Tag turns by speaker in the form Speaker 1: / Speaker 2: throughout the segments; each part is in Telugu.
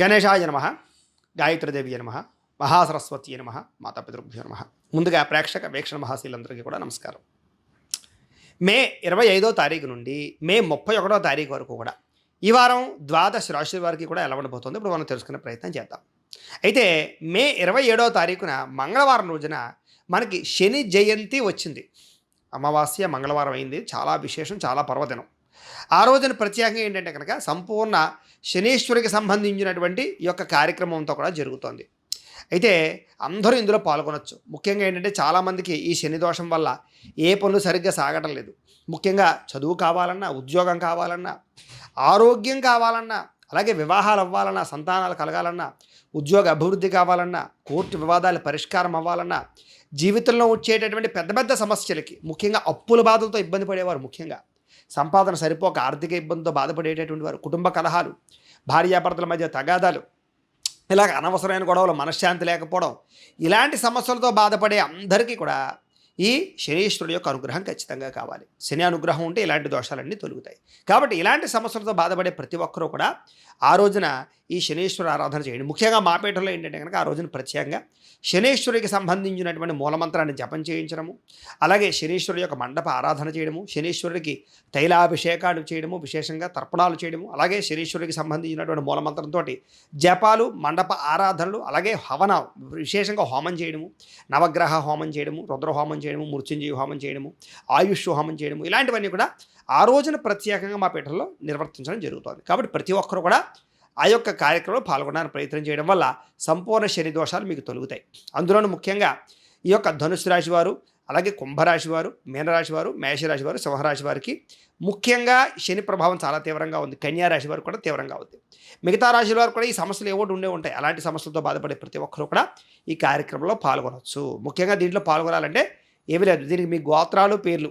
Speaker 1: గణేశాయ నమ గాయత్రిదేవి నమ మహాసరస్వతి నమ మాతాపితృభ్యో నమ. ముందుగా ప్రేక్షక వీక్షణ మహాశీలందరికీ కూడా నమస్కారం. మే ఇరవై ఐదో తారీఖు నుండి మే ముప్పై ఒకటో తారీఖు వరకు కూడా ఈ వారం ద్వాదశ రాశుల వారికి కూడా ఎలా ఉండబోతుంది ఇప్పుడు మనం తెలుసుకునే ప్రయత్నం చేద్దాం. అయితే మే ఇరవై ఏడో తారీఖున మంగళవారం రోజున మనకి శని జయంతి వచ్చింది. అమావాస్య మంగళవారం అయింది. చాలా విశేషం చాలా పర్వదినం. ఆ రోజున ప్రత్యేకంగా ఏంటంటే కనుక సంపూర్ణ శనీశ్వరికి సంబంధించినటువంటి ఈ యొక్క కార్యక్రమంతో కూడా జరుగుతోంది. అయితే అందరూ ఇందులో పాల్గొనొచ్చు. ముఖ్యంగా ఏంటంటే చాలామందికి ఈ శని దోషం వల్ల ఏ పనులు సరిగ్గా సాగటం లేదు. ముఖ్యంగా చదువు కావాలన్నా ఉద్యోగం కావాలన్నా ఆరోగ్యం కావాలన్నా అలాగే వివాహాలు అవ్వాలన్నా సంతానాలు కలగాలన్నా ఉద్యోగ అభివృద్ధి కావాలన్నా కోర్టు వివాదాలు పరిష్కారం అవ్వాలన్నా జీవితంలో వచ్చేటటువంటి పెద్ద పెద్ద సమస్యలకి ముఖ్యంగా అప్పుల బాధలతో ఇబ్బంది పడేవారు ముఖ్యంగా. సంపాదన సరిపోక ఆర్థిక ఇబ్బందితో బాధపడేటటువంటి వారు కుటుంబ కలహాలు భార్యాభర్తల మధ్య తగాదాలు ఇలాగ అనవసరమైన గొడవలు మనశ్శాంతి లేకపోవడం ఇలాంటి సమస్యలతో బాధపడే అందరికీ కూడా ఈ శనీశ్వరుడు యొక్క అనుగ్రహం ఖచ్చితంగా కావాలి. శని అనుగ్రహం ఉంటే ఇలాంటి దోషాలన్నీ తొలుగుతాయి. కాబట్టి ఇలాంటి సమస్యలతో బాధపడే ప్రతి ఒక్కరూ కూడా ఆ రోజున ఈ శనీశ్వర ఆరాధన చేయండి. ముఖ్యంగా మాపేటలో ఏంటంటే కనుక ఆ రోజున ప్రత్యేకంగా శనేశ్వరికి సంబంధించినటువంటి మూలమంత్రాన్ని జపం చేయించడము అలాగే శనీశ్వరుడి యొక్క మండప ఆరాధన చేయడము శనేశ్వరుడికి తైలాభిషేకాలు చేయడము విశేషంగా తర్పణాలు చేయడము అలాగే శనీశ్వరుడికి సంబంధించినటువంటి మూలమంత్రంతో జపాలు మండప ఆరాధనలు అలాగే హవన విశేషంగా హోమం చేయడము నవగ్రహ హోమం చేయడము రుద్ర హోమం చేయడము మృత్యుంజయ హోమం చేయడము ఆయుష్ హోమం చేయడము ఇలాంటివన్నీ కూడా ఆ రోజున ప్రత్యేకంగా మా పీఠంలో నిర్వర్తించడం జరుగుతుంది. కాబట్టి ప్రతి ఒక్కరు కూడా ఆ యొక్క కార్యక్రమంలో పాల్గొనడానికి ప్రయత్నం చేయడం వల్ల సంపూర్ణ శని దోషాలు మీకు తొలుగుతాయి. అందులోనూ ముఖ్యంగా ఈ యొక్క ధనుసు రాశి వారు అలాగే కుంభరాశి వారు మీనరాశి వారు మేషరాశి వారు సింహరాశి వారికి ముఖ్యంగా శని ప్రభావం చాలా తీవ్రంగా ఉంది. కన్యారాశి వారు కూడా తీవ్రంగా ఉంది. మిగతా రాశుల వారు కూడా ఈ సమస్యలు ఏవో ఉండే ఉంటాయి. అలాంటి సమస్యలతో బాధపడే ప్రతి ఒక్కరూ కూడా ఈ కార్యక్రమంలో పాల్గొనవచ్చు ముఖ్యంగా దీంట్లో పాల్గొనాలంటే ఏమీ లేదు. దీనికి మీ గోత్రాలు పేర్లు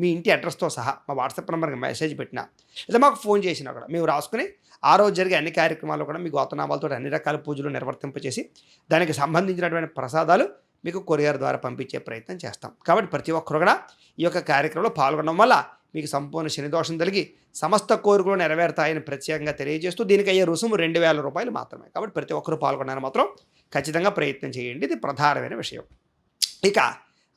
Speaker 1: మీ ఇంటి అడ్రస్తో సహా మా వాట్సాప్ నెంబర్కి మెసేజ్ పెట్టినా లేదా మాకు ఫోన్ చేసినా కూడా మేము రాసుకుని ఆ రోజు జరిగే అన్ని కార్యక్రమాలు కూడా మీ గోతనామాలతో అన్ని రకాల పూజలు నిర్వర్తింపచేసి దానికి సంబంధించినటువంటి ప్రసాదాలు మీకు కొరియర్ ద్వారా పంపించే ప్రయత్నం చేస్తాం. కాబట్టి ప్రతి ఒక్కరు కూడా ఈ యొక్క కార్యక్రమంలో పాల్గొనడం వల్ల మీకు సంపూర్ణ శనిదోషం కలిగి సమస్త కోరికలు నెరవేరుతాయని ప్రత్యేకంగా తెలియజేస్తూ దీనికి అయ్యే రుసుము రెండు వేల రూపాయలు మాత్రమే. కాబట్టి ప్రతి ఒక్కరు పాల్గొన్నారు మాత్రం ఖచ్చితంగా ప్రయత్నం చేయండి. ఇది ప్రధానమైన విషయం. ఇక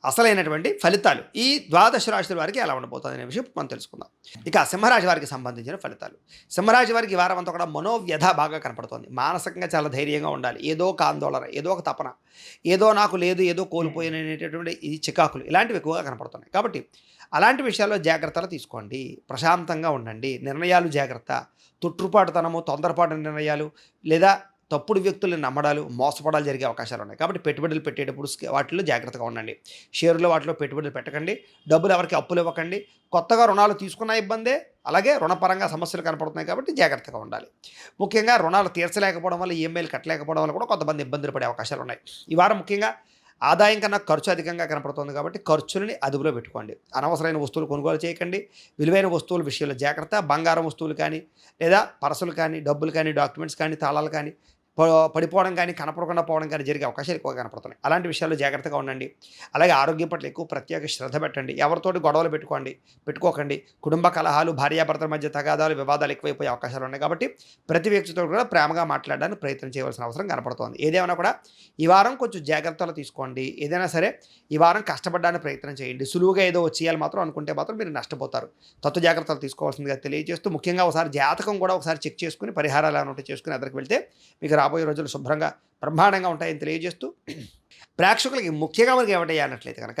Speaker 1: అసలైనటువంటి ఫలితాలు. ఈ ద్వాదశ రాశుల వారికి ఎలా ఉండబోతుంది అనే విషయం మనం తెలుసుకుందాం. ఇక సింహరాశి వారికి సంబంధించిన ఫలితాలు. సింహరాశి వారికి ఈ వారం అంతా కూడా మనోవ్యధ బాగా కనపడుతోంది. మానసికంగా చాలా ధైర్యంగా ఉండాలి. ఏదో ఒక ఆందోళన ఏదో ఒక తపన ఏదో నాకు లేదు ఏదో కోల్పోయాను అనేటటువంటి ఈ చికాకులు ఇలాంటివి ఎక్కువగా కనపడుతున్నాయి. కాబట్టి అలాంటి విషయాల్లో జాగ్రత్తలు తీసుకోండి. ప్రశాంతంగా ఉండండి. నిర్ణయాలు జాగ్రత్త. తొట్టుపాటుతనము తొందరపాటు నిర్ణయాలు లేదా తప్పుడు వ్యక్తులను నమ్మడాలు మోసపడాలు జరిగే అవకాశాలు ఉన్నాయి. కాబట్టి పెట్టుబడులు పెట్టేటప్పుడు వాటిలో జాగ్రత్తగా ఉండండి. షేర్లు వాటిలో పెట్టుబడులు పెట్టకండి. డబ్బులు ఎవరికి అప్పులు ఇవ్వకండి. కొత్తగా రుణాలు తీసుకున్న ఇబ్బందే. అలాగే రుణపరంగా సమస్యలు కనపడుతున్నాయి కాబట్టి జాగ్రత్తగా ఉండాలి. ముఖ్యంగా రుణాలు తీర్చలేకపోవడం వల్ల ఈఎంఐలు కట్టలేకపోవడం వల్ల కూడా కొంతమంది ఇబ్బందులు పడే అవకాశాలు ఉన్నాయి. ఈ వారం ముఖ్యంగా ఆదాయం కన్నా ఖర్చు అధికంగా కనపడుతుంది కాబట్టి ఖర్చులని అదుపులో పెట్టుకోండి. అనవసరమైన వస్తువులు కొనుగోలు చేయకండి. విలువైన వస్తువుల విషయంలో జాగ్రత్త. బంగారం వస్తువులు కానీ లేదా పరసలు కానీ డబ్బులు కానీ డాక్యుమెంట్స్ కానీ తాళాలు కానీ పడిపోవడం కానీ కనపడకుండా పోవడం కానీ జరిగే అవకాశాలు ఎక్కువ కనపడుతున్నాయి. అలాంటి విషయాల్లో జాగ్రత్తగా ఉండండి. అలాగే ఆరోగ్యం పట్ల ఎక్కువ ప్రత్యేక శ్రద్ధ పెట్టండి. ఎవరితోటి గొడవలు పెట్టుకోండి పెట్టుకోకండి. కుటుంబ కలహాలు భార్యాభర్తల మధ్య తగాదాలు వివాదాలు ఎక్కువైపోయే అవకాశాలు ఉన్నాయి కాబట్టి ప్రతి వ్యక్తితో కూడా ప్రేమగా మాట్లాడడానికి ప్రయత్నం చేయవలసిన అవసరం కనపడుతోంది. ఏదేమైనా కూడా ఈ వారం కొంచెం జాగ్రత్తలు తీసుకోండి. ఏదైనా సరే ఈ వారం కష్టపడడానికి ప్రయత్నం చేయండి. సులువుగా ఏదో వచ్చేయాలి మాత్రం అనుకుంటే మాత్రం మీరు నష్టపోతారు. తత్వ జాగ్రత్తలు తీసుకోవాల్సిందిగా తెలియజేస్తూ ముఖ్యంగా ఒకసారి జాతకం కూడా ఒకసారి చెక్ చేసుకుని పరిహారాలు ఏమైనా చేసుకుని ఎదురుకు వెళ్తే మీకు రాబోయే రోజులు శుభ్రంగా బ్రహ్మాండంగా ఉంటాయని తెలియజేస్తూ ప్రేక్షకులకి ముఖ్యంగా మనకి ఏమిటయ్యా అన్నట్లయితే కనుక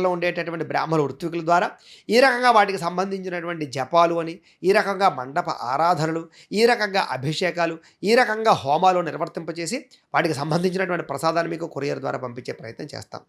Speaker 1: పీఠలో ఉండేటటువంటి బ్రాహ్మణ ఋత్వికుల ద్వారా ఈ రకంగా వాటికి సంబంధించినటువంటి జపాలు అని ఈ రకంగా మండప ఆరాధనలు ఈ రకంగా అభిషేకాలు ఈ రకంగా హోమాలు నిర్వర్తింపచేసి వాటికి సంబంధించినటువంటి ప్రసాదాన్ని మీకు కొరియర్ ద్వారా పంపించే ప్రయత్నం చేస్తాం.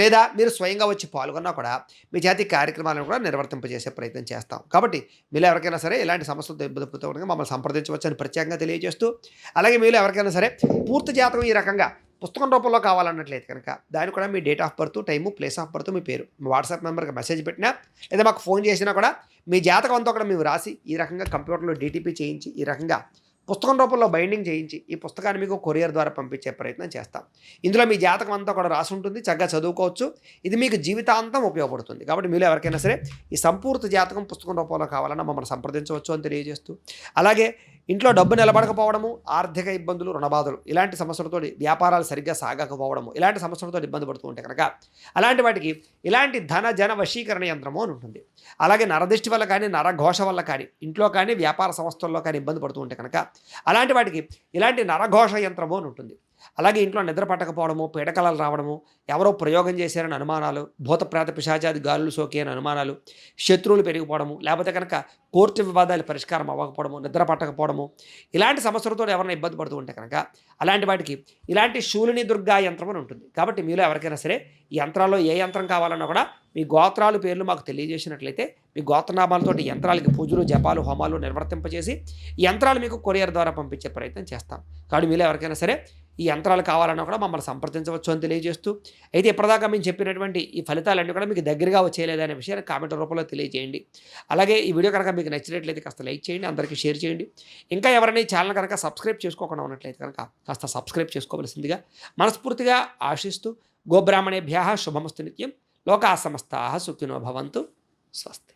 Speaker 1: లేదా మీరు స్వయంగా వచ్చి పాల్గొన్నా కూడా మీ జాతి కార్యక్రమాలను కూడా నిర్వర్తింపజేసే ప్రయత్నం చేస్తాం. కాబట్టి మీరు ఎవరికైనా సరే ఇలాంటి సమస్యలతో ఇబ్బంది మమ్మల్ని సంప్రదించవచ్చు అని ప్రత్యేకంగా తెలియజేస్తూ అలాగే మీరు ఎవరికైనా సరే పూర్తి జాతకం ఈ రకంగా పుస్తకం రూపంలో కావాలన్నట్లయితే కనుక దాని కూడా మీ date of birth time place of birth మీ పేరు మీ వాట్సాప్ నెంబర్కి మెసేజ్ పెట్టినా లేదా మాకు ఫోన్ చేసినా కూడా మీ జాతకం అంతా కూడా మేము రాసి ఈ రకంగా కంప్యూటర్లో డీటీపీ చేయించి ఈ రకంగా పుస్తకం రూపంలో బైండింగ్ చేయించి ఈ పుస్తకాన్ని మీకు కొరియర్ ద్వారా పంపించే ప్రయత్నం చేస్తాం. ఇందులో మీ జాతకం అంతా కూడా రాసి ఉంటుంది చక్కగా చదువుకోవచ్చు. ఇది మీకు జీవితాంతం ఉపయోగపడుతుంది. కాబట్టి మీరు ఎవరికైనా సరే ఈ సంపూర్తి జాతకం పుస్తకం రూపంలో కావాలన్నా మమ్మల్ని సంప్రదించవచ్చు అని తెలియజేస్తూ. అలాగే ఇంట్లో డబ్బు నిలబడకపోవడము ఆర్థిక ఇబ్బందులు రుణబాధలు ఇలాంటి సమస్యలతో వ్యాపారాలు సరిగ్గా సాగకపోవడము ఇలాంటి సమస్యలతో ఇబ్బంది పడుతూ ఉంటే కనుక అలాంటి వాటికి ఇలాంటి ధన జన వశీకరణ యంత్రము అని ఉంటుంది. అలాగే నరదృష్టి వల్ల కానీ నరఘోష వల్ల కానీ ఇంట్లో కానీ వ్యాపార సంస్థల్లో కానీ ఇబ్బంది పడుతూ ఉంటే కనుక అలాంటి వాటికి ఇలాంటి నరఘోష యంత్రము అని ఉంటుంది. అలాగే ఇంట్లో నిద్ర పట్టకపోవడము పీడకలలు రావడము ఎవరో ప్రయోగం చేశారని అనుమానాలు భూతప్రేత పిశాచాది గాలులు సోకి అని అనుమానాలు శత్రువులు పెరిగిపోవడము లేకపోతే కనుక కోర్టు వివాదాలు పరిష్కారం అవ్వకపోవడము నిద్ర పట్టకపోవడము ఇలాంటి సమస్యలతో ఎవరైనా ఇబ్బంది పడుతూ ఉంటే కనుక అలాంటి వాటికి ఇలాంటి శూలిని దుర్గా యంత్రం అని ఉంటుంది. కాబట్టి మీలో ఎవరికైనా సరే ఈ యంత్రాల్లో ఏ యంత్రం కావాలన్నా కూడా మీ గోత్రాలు పేర్లు మాకు తెలియజేసినట్లయితే మీ గోత్రనామాలతోటి యంత్రాలకి పూజలు జపాలు హోమాలు నిర్వర్తింపజేసి యంత్రాలు మీకు కొరియర్ ద్వారా పంపించే ప్రయత్నం చేస్తాం. కాబట్టి మీలో ఎవరికైనా సరే ఈ యంత్రాలు కావాలన్నా కూడా మమ్మల్ని సంప్రదించవచ్చు అని తెలియజేస్తూ అయితే ఇప్పటిదాకా మేము చెప్పినటువంటి ఈ ఫలితాలన్నీ కూడా మీకు దగ్గరగా వచ్చేయలేదనే విషయాన్ని కామెంట్ రూపంలో తెలియజేయండి. అలాగే ఈ వీడియో కనుక మీకు నచ్చినట్లయితే కాస్త లైక్ చేయండి అందరికీ షేర్ చేయండి. ఇంకా ఎవరైనా ఛానల్ కనుక సబ్స్క్రైబ్ చేసుకోకుండా ఉన్నట్లయితే కనుక కాస్త సబ్స్క్రైబ్ చేసుకోవలసిందిగా మనస్ఫూర్తిగా ఆశిస్తూ గోబ్రాహ్మణేభ్య శుభమస్తు నిత్యం లోకా సమస్తా సుఖినో భవంతు స్వస్తి.